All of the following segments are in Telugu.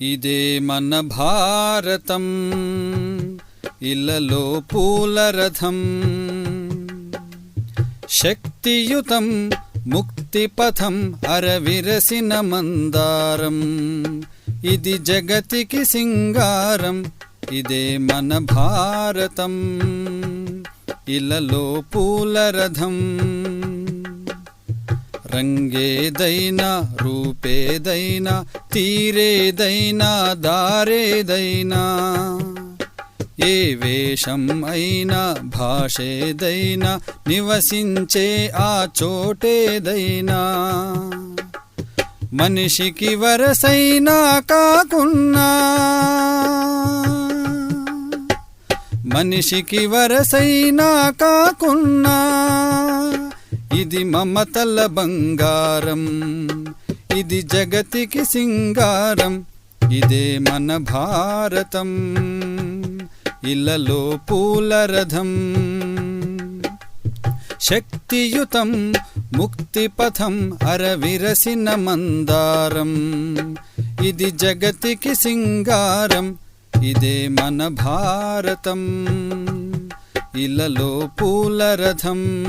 ఇదే మన భారతం ఇలలో పూలరథం శక్తియుతం ముక్తిపథం అరవిరసిన మందారం. ఇది జగతికి సింగారం ఇదే మన భారతం. ఇలలో పూలరథం రంగేదైనా రూపేదైనా తీరేదైనా దారేదైనా ఏ వేషం అయినా భాషేదైనా నివసించే ఆ చోటేదైనా. మనిషికి వరసైనా కాకున్నా మనిషికి వరసైనా కాకున్నా. ఇది మమతల బంగారం ఇది జగతికి సింగారం ఇదే మన భారతం. ఇలలో పూలరథం శక్తియుతం ముక్తిపథం అరవిరసిన మందారం. ఇది జగతికి సింగారం ఇదే మన భారతం. ఇలలో పూలరథం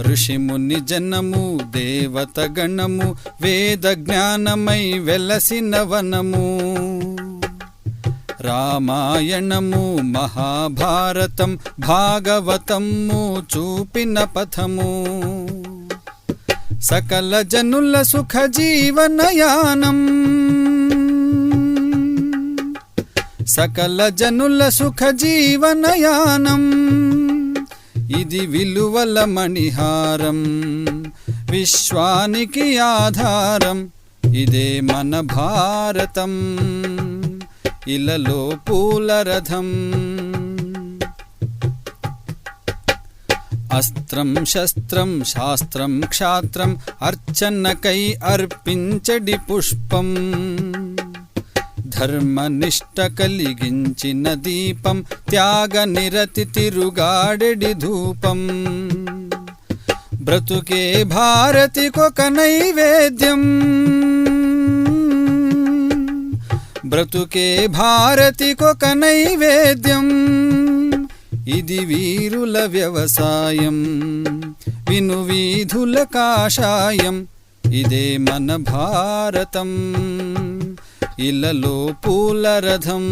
ఋషిముని జనము దేవత గణము వేద జ్ఞానమై వెలసిన వనము. రామాయణము మహాభారతం భాగవతము చూపిన పథము. సకల జనుల సుఖ జీవనయానం సకల జనుల సుఖ జీవనయానం ఇది విలువల మణిహారం విశ్వానికి ఆధారం ఇదే మన భారతం ఇలలో పూలరథం అస్త్రం శస్త్రం శాస్త్రం క్షాత్రం అర్చనకై అర్పించడి పుష్పం. ధర్మనిష్ట కలిగించిన దీపం త్యాగ నిరతి తిరుగాడెడి ధూపం. బ్రతుకే భారతికొక నైవేద్యం. బ్రతుకే భారతికొక నైవేద్యం. ఇది వీరుల వ్యవసాయం విను వీధుల కాషాయం ఇదే మన భారతం. ఇలలో పూలరథం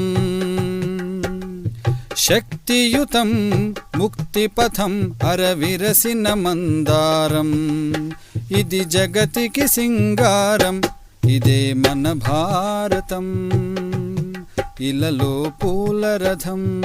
శక్తియుతం ముక్తిపథం అరవిరసిన మందారం. ఇది జగతికి సింగారం ఇదే మన భారతం. ఇలలో పూలరథం